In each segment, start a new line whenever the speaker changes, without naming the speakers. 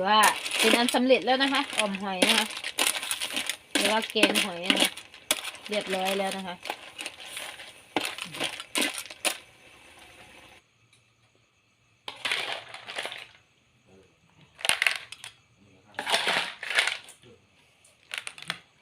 ือว่าเป็นอันสำเร็จแล้วนะคะอ่อมหอยนะคะหรือว่าแกงหอยนะคะเรียบร้อยแล้วนะคะ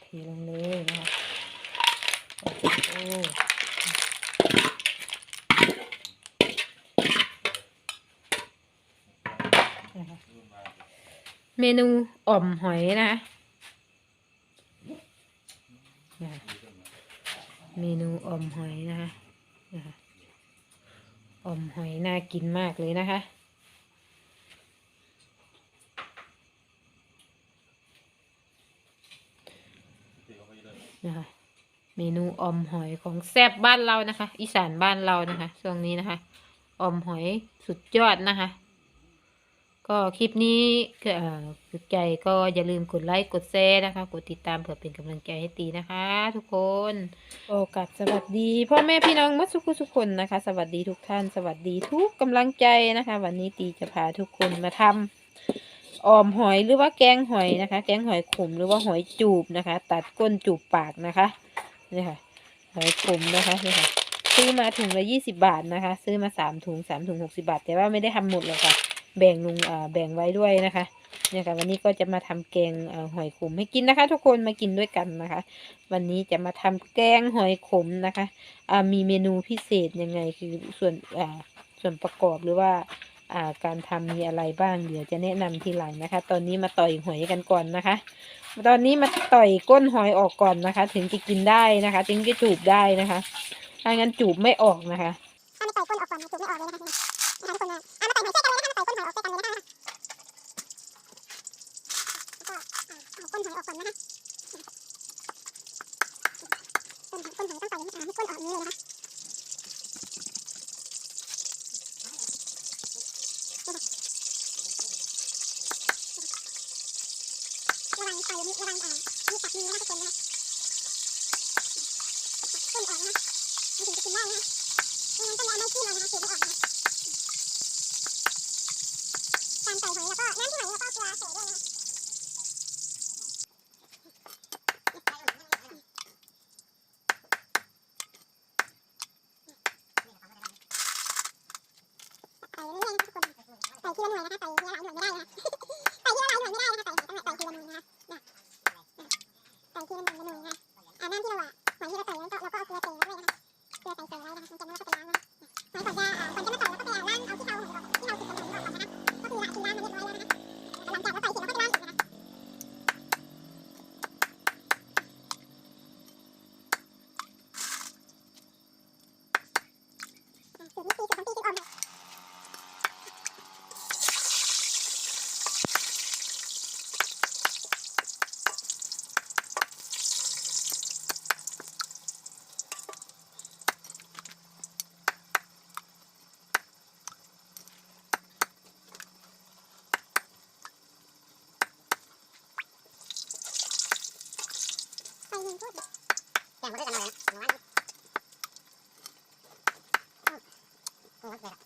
เทลงเลยนะคะโอ้นะคะ เมนูอ่อมหอยนะ เมนูอ่อมหอยนะคะอ่อมหอยน่ากินมากเลยนะคะ นะคะเมนูออมหอยของแซบบ้านเรานะคะ อีสานบ้านเรานะคะช่วงนี้นะคะออมหอยสุดยอดนะคะ ก็คลิปนี้ก็เอ่อถูกใจก็อย่าลืมกดไลค์กดแชร์นะคะ กดติดตามเพื่อเป็นกำลังใจให้ตีนะคะ ทุกคนโอกาสสวัสดีพ่อแม่พี่น้องมัสุกุทุกคนนะคะ สวัสดีทุกท่านสวัสดีทุกกำลังใจนะคะ วันนี้ตีจะพาทุกคนมาทำออมหอยหรือว่าแกงหอยนะคะ แกงหอยขมหรือว่าหอยจูบนะคะ ตัดก้นจูบปากนะคะนี่ค่ะหอยขมนะคะนี่ค่ะซื้อมาถุงละยี่สิบาทนะคะ ซื้อมาสามถุงสามถุงหกสิบาท แต่ว่าไม่ได้ทำหมดหรอกค่ะ แบ่งลงแบ่งไว้ด้วยนะคะเนี่ยค่ะวันนี้ก็จะมาทำแกงอหอยขมให้กินนะคะ ทุกคนมากินด้วยกันนะคะ วันนี้จะมาทำแกงหอยขมนะคะมีเมนูพิเศษยังไงคือส่วนส่วนประกอบหรือว่าการทำมีอะไรบ้างเดี๋ยวจะแนะนำทีหลังนะคะ ตอนนี้มาต่อยหอยกันก่อนนะคะ ตอนนี้มาต่อยก้นหอยออกก่อนนะคะ ถึงจะกินได้นะคะ ถึงจะจูบได้นะคะถ้างั้นจูบไม่ออกนะคะ
ถ้าไม่ต่อยก้นออกก่อนจูบไม่ออกเลยนะคะนะคะทุกคนนะ อ่อาก้นหอยออกก่อนนะคะต้นหอยก้นหอยต้องต่อยอ่าให้ก้นออกนี้เลยนะคะวังต่อยระวังอ่ามีตัดมือนะคะทุกคนนะคะก้นออกนะคะมันถึงจะกินได้นะคะ ไม่งั้นต้องเอาไม้จิ้มเอานะคะเสียบไม่ออกนะคะการใส่หอยแล้วก็น้ำที่หอยแล้วก็เกลือใส่ด้วยนะคะใส่เรื่อยๆนะคะทุกคนใส่ทีละหน่วยนะคะใส่ทีละหลายหน่วยไม่ได้นะคะใส่ทีละหลายหน่วยไม่ได้นะคะใส่ต้องใส่ทีละหน่วยนะคะใส่ทีละหน่วยละหน่วยนะคะอ่าน้ำที่เราอะหอยที่เราใส่แล้วก็เราก็เอาเกลือใส่ไว้ด้วยนะคะเกลือใส่ใส่ไว้นะคะมันจะไม่ต้องไปล้างนะคะ หอยก่อนจะอ่าก่อนจะมาต่อยเราก็ไปล้างเอาที่เราหอยออกที่เราติดกับหอยออกก่อนนะคะก็คือล้างคือล้างมาเรียบร้อยแล้วนะคะหลังจากเราต่อยเสร็จเราก็ไปล้างอีกนะคะอะสูตรนี้ตีสูตรของตีตีออมค่ะไปหนึ่งพูดแกงมาด้วยกันเลยนะหนูว่านี่อืม อืมเลยละ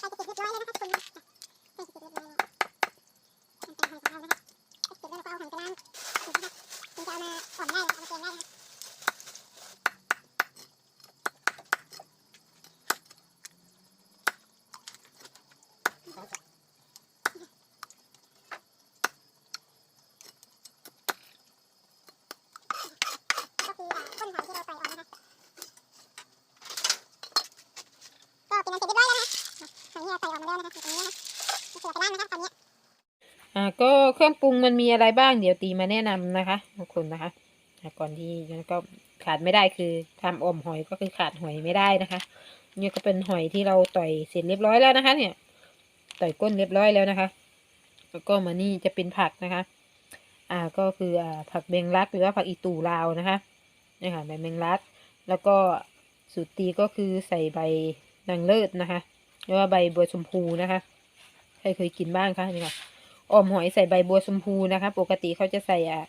ใกล้จะเสร็จเรียบร้อยแล้วนะคะทุกคนใกล้จะเสร็จเรียบร้อยแล้วขั้นตอนของเรานะคะเสร็จแล้วเราก็เอาหางไปล้างถึงจะถึงจะเอามาอ่อมได้นะคะเอามาแกงได้นะคะก็คืออ่าก้นหอยที่เราใส่ออกนะคะก็เป็นอันเสร็จเรียบร้อยแล้วนะคะหอยที่เราใส่ออกมาแล้วนะคะอยู่ตรงนี้นะคะเสือไปล้างนะคะตอนนี้
อ่า ก็เครื่องปรุงมันมีอะไรบ้างเดี๋ยวตีมาแนะนำนะคะทุกคนนะคะก่อนที่นั้นก็ขาดไม่ได้คือทำออมหอยก็คือขาดหอยไม่ได้นะคะเนี่ยก็เป็นหอยที่เราต่อยเสร็จเรียบร้อยแล้วนะคะ เนี่ย ต่อยก้นเรียบร้อยแล้วนะคะ แล้วก็มานี่จะเป็นผักนะคะ อ่าก็คืออ่าผักเบงรัดหรือว่าผักอีตูลาวนะคะนี่ค่ะใบเบงรัด แล้วก็สูตรตีก็คือใส่ใบนางเลิศนะคะหรือว่าใบบัวชมพูนะคะใครเคยกินบ้างคะนี่ค่ะ ออมหอยใส่ใบบัวชมพูนะคะ ปกติเขาจะใส่อะ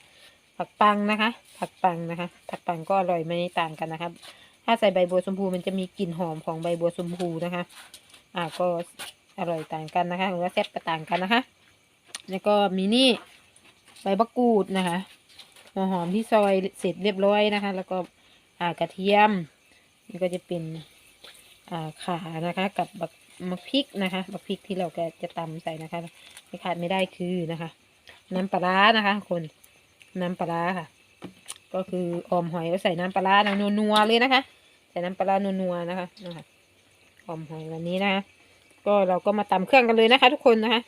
ผักปังนะคะ ผักปังนะคะ ผักปังก็อร่อยไม่ต่างกันนะคะถ้าใส่ใบบัวชมพูมันจะมีกลิ่นหอมของใบบัวชมพูนะคะ อ่าก็อร่อยต่างกันนะคะหรือว่าแซ่บก็ต่างกันนะคะ แล้วก็มีนี่ใบมะกรูดนะคะหัวหอมที่ซอยเสร็จเรียบร้อยนะคะ แล้วก็อ่ากระเทียมนี่ก็จะเป็นอ่าขานะคะ กับบักมะพริกนะคะบักพริกที่เราก็จะตำใส่นะคะ ไม่ขาดไม่ได้คือนะคะ น้ำปลาร้านะคะ คนน้ำปลาร้าค่ะ ก็คือออมหอยแล้วใส่น้ำปลาร้านะนัวๆเลยนะคะ ใส่น้ำปลาร้านัวๆนะคะนะคะออมหอยแบบนี้นะคะก็เราก็มาตำเครื่องกันเลยนะคะ ทุกคนนะคะ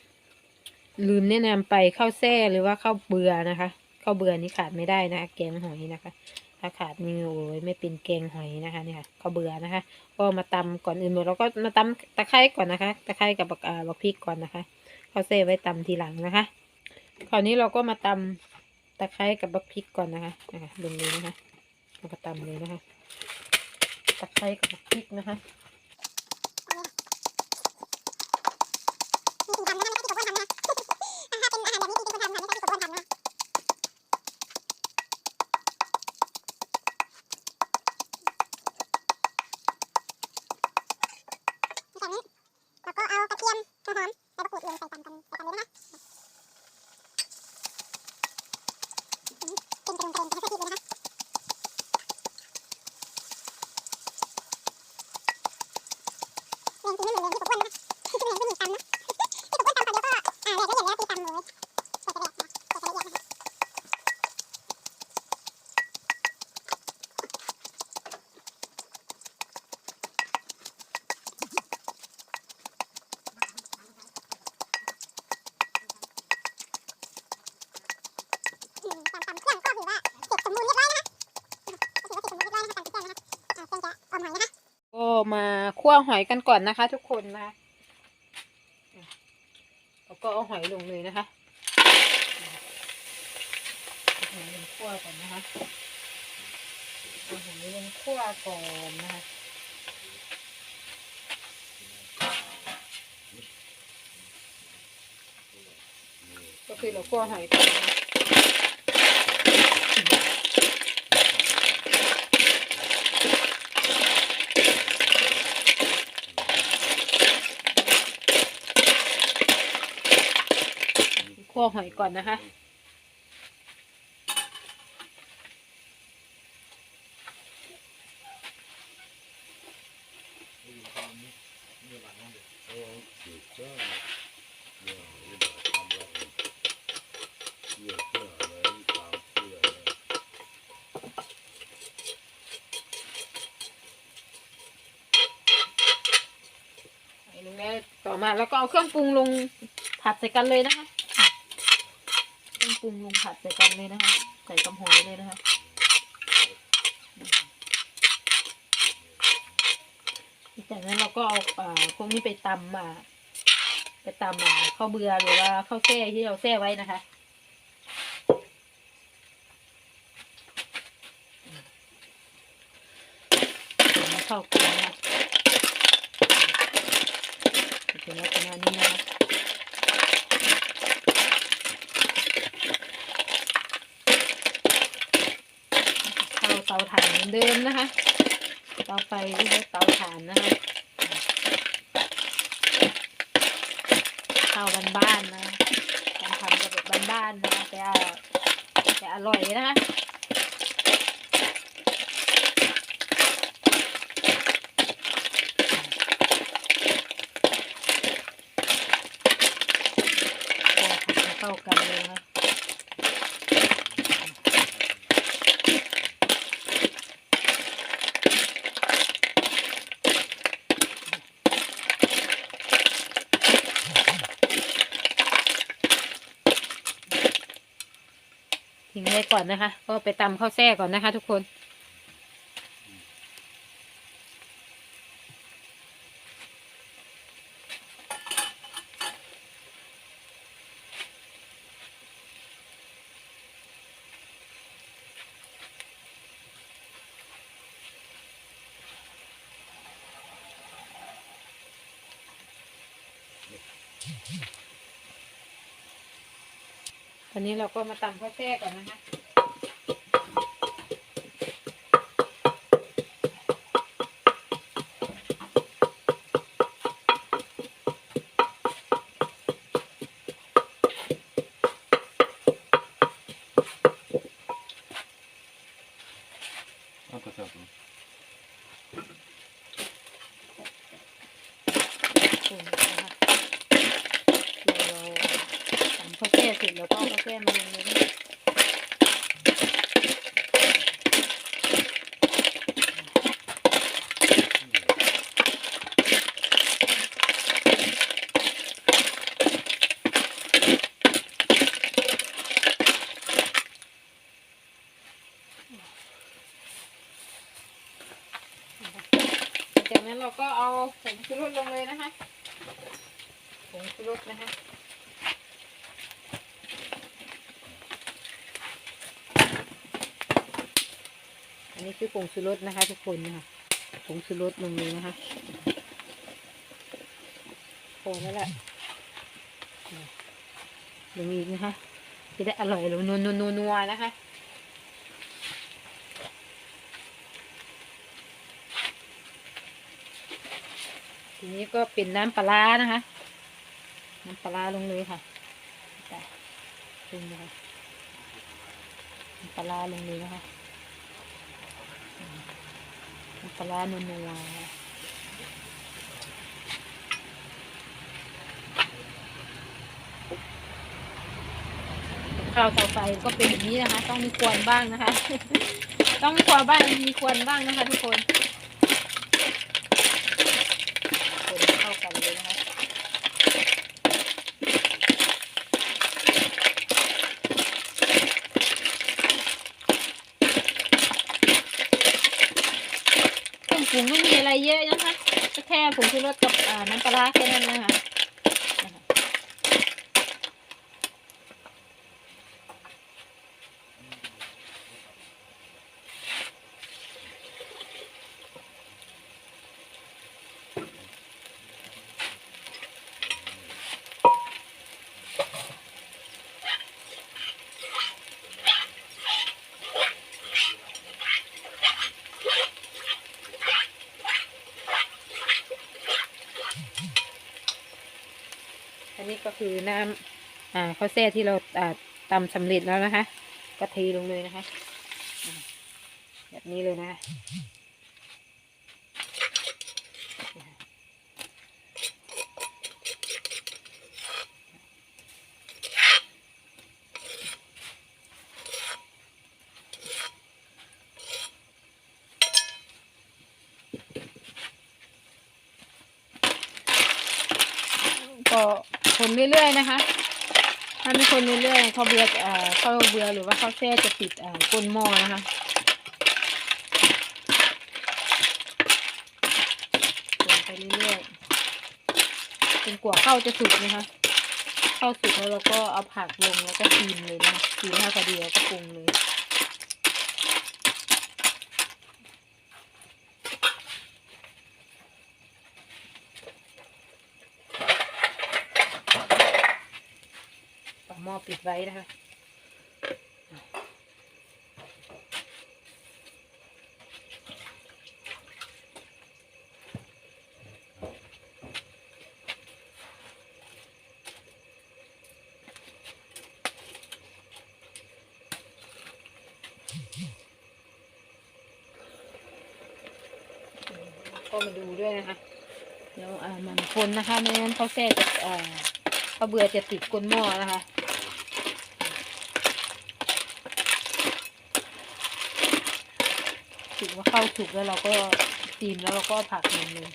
ลืมแนะนำไปข้าวแซ่หรือว่าข้าวเบือนะคะข้าวเบือนี่ขาดไม่ได้นะคะแกงหอยนะคะ ถ้าขาดนี่โอ้ยไม่เป็นแกงหอยนะคะเนี่ยค่ะข้าวเบือนะคะ ก็มาตำก่อนอื่นหมดเราก็มาตำตะไคร้ก่อนนะคะ ตะไคร้กับบักอ่าบักพริกก่อนนะคะ ข้าเซไว้ตำทีหลังนะคะ คราวนี้เราก็มาตำตะไคร้กับบักพริกก่อนนะคะนะคะลงเลยนะคะเราก็ตำเลยนะคะ ตะไคร้กับบักพริกนะคะ
มีสิ่งทำนะคะไม่ใช่ที่คนทำนะคะถ้าเป็นอาหารแบบนี้ที่คนทำค่ะไม่ใช่ที่คนทำนะคะจากนั้นเราก็เอากระเทียมหัวหอมใบมะกรูดลงใส่ตำกันใส่ตำเลยนะคะเป็นกระดุมกระเทียมกระเทีเลยนะคะเรียนจริงไม่เหมือนเรียนที่ผมอ้วนนะคะที่ผมเห็นผู้หญิงตำนะ ที่ผมก็ตำไปแล้วก็อ่าแหลกละเอียดแล้วคือตำเลยกว่าจะแหลกนะกว่าจะละเอียดนะคะอืมตำตำเครื่องก็ถือว่าเสร็จสมบูรณ์เรียบร้อยนะคะก็ถือว่าเสร็จสมบูรณ์เรียบร้อยนะคะตำเครื่องนะคะอ่าเครื่องจะออมหอยนะคะ
ก็ มาคั่วหอยกันก่อนนะคะ ทุกคนนะคะแล้วก็เอาหอยลงเลยนะคะเอาหอยลงคั่วก่อนนะคะเอาหอยลงคั่วก่อนนะคะก็คือเราคั่วหอยก่อนนะคะคั่ วหอยก่อนนะคะลงแล้ต่อมาแล้วก็เอาเครื่องปรุงลงผัดใส่กันเลยนะคะ ปรุงลงผัดใส่กันเลยนะคะ ใส่กับหอยเลยนะคะจากนั้นเราก็เอาอ่าพวกนี้ไปตำมาไปตำอ่าข้าวเบือหรือว่าข้าวแช่ที่เราแช่ไว้นะคะเข้ากันลักษณะนี้นะคะเข้าเตา ถ่านเหมือนเดิมนะคะเตาไฟที่ใช้เตาถ่านนะคะข้าบ้านๆนะการทำแบบบ้านๆนะคะแต่แต่อร่อยนะคะเข้ากันเลยนะ ก่อนนะคะ ก็ไปตำข้าวแท่ก่อนนะคะ ทุกคนตอนนี้เราก็มาตำข้าวแท่ก่อนนะคะ ปรุงนะคะเราทำข้าวแช่เสร็จแล้วก็เอาข้าวแช่มาลงเลยนะคะจากนั้นเราก็เอาผงชูรสลงเลยนะคะผงชูรสนะคะ อั นี้คือผงชูรสนะคะทุกคนนะคะผงชูรสลงเลยนะคะพอแล้วแหละลงอีกนะคะจะได้อร่อยลงนัวนัวนัวนัวนะคะทีนี้ก็เป็นน้ำปลานะคะ น้ำปลาลงเลยค่ะไปลงเลยค่ะปลาลงเลยนะคะ ปลาร้านัวๆข้าวต่อไปก็เป็นแบบนี้นะคะ ต้องมีควนบ้างนะคะ ต้องมีควนบ้างมีควนบ้างนะคะ ทุกคนให้เข้ากันเลยนะคะเครื่อ งปรุงไม่มีอะไรเยอะนะคะก็แค่ผงชูรสกับน้ำปลาแค่นั้นนะคะนะคะ อันนี้ก็คือน้ำอ่าข้าวแช่ที่เราอ่าตำสำเร็จแล้วนะคะ ก็เทลงเลยนะคะ แบบนี้เลยนะคะ ก็คนเรื่อยๆนะคะ นเรื่อยๆข้าวเบื่อเอ่อข้าวเบื่อหรือว่าข้าวแช่จะติดเอ่อก้นหม้อนะคะคนไปเรื่อยๆจนกว่าข้าวจะสุกนะคะข้าวสุกแล้วเราก็เอาผักลงแล้วก็ชิมเลยนะคะชิมให้พอดียวก็ปรุงเลย ฝาหม้อ ปิดไว้นะคะก็มาดูด้วยนะคะแล้วอ่ามันคนนะคะไม่งั้นเขาวแช่จะอ่าข้าวเบื่อจะติดก้นหม้อนะคะ ถือว่าเข้าสุกแล้วเราก็ตีมแล้วเราก็ผักลงเลย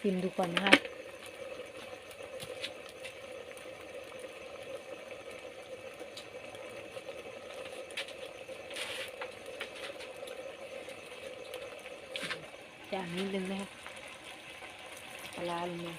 ชิมดูก่อนนะคะ จานนิดนึงนะคะปลาร้าลงมา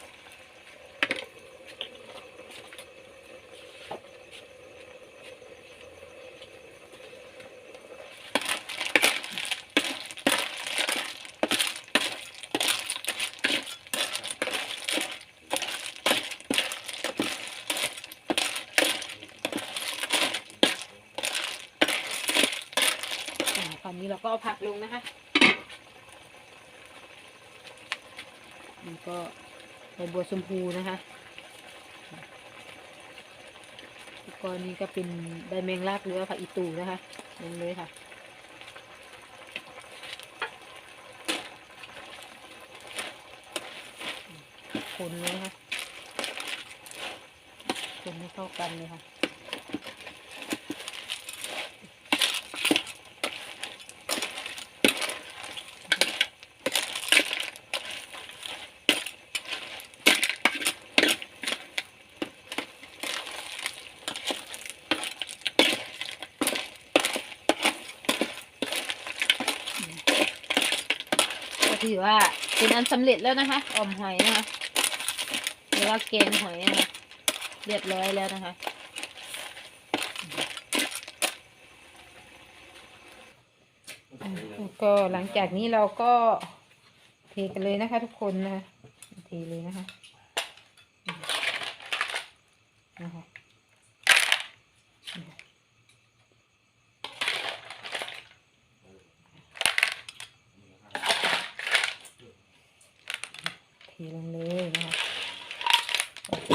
อ่าคราวนี้เราก็เอาผักลงนะคะ นี่ก็ใบบัวชมพูนะคะแล้วก็นี่ก็เป็นใบแมงลักหรือว่าผักอีตูนะคะลงเลยค่ะคนเลยนะคะคนให้เข้ากันเลยค่ะ ถือว่าเป็นอันสำเร็จแล้วนะคะอ่อมหอยนะคะหรือว่าแกงหอยนะคะเรียบร้อยแล้วนะคะ ก็หลังจากนี้เราก็เทกันเลยนะคะทุกคนนะคะเทเลยนะคะอืมนะคะ เทลงเลยนะคะโอ้โห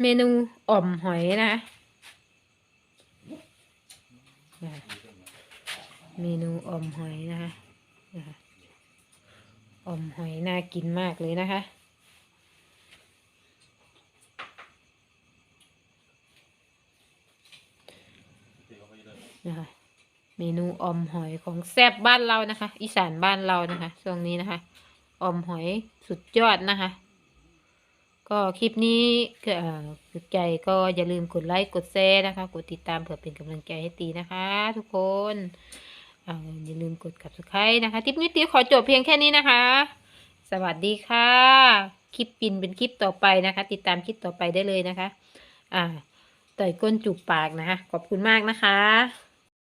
เมนูอ่อมหอยนะ เมนูอ่อมหอยนะคะนะคะอ่อมหอยน่ากินมากเลยนะคะ นะคะเมนูออมหอยของแซ่บบ้านเรานะคะ อีสานบ้านเรานะคะช่วงนี้นะคะออมหอยสุดยอดนะคะ ก็คลิปนี้ก็เอ่อถูกใจก็อย่าลืมกดไลค์กดแชร์นะคะ กดติดตามเพื่อเป็นกำลังใจให้ตีนะคะ ทุกคนออย่าลืมกด subscribe นะคะคลิปนี้ตีขอจบเพียงแค่นี้นะคะ สวัสดีค่ะ คลิปปินเป็นคลิปต่อไปนะคะ ติดตามคลิปต่อไปได้เลยนะคะ อ่าต่อยก้นจูบปากนะคะ ขอบคุณมากนะคะ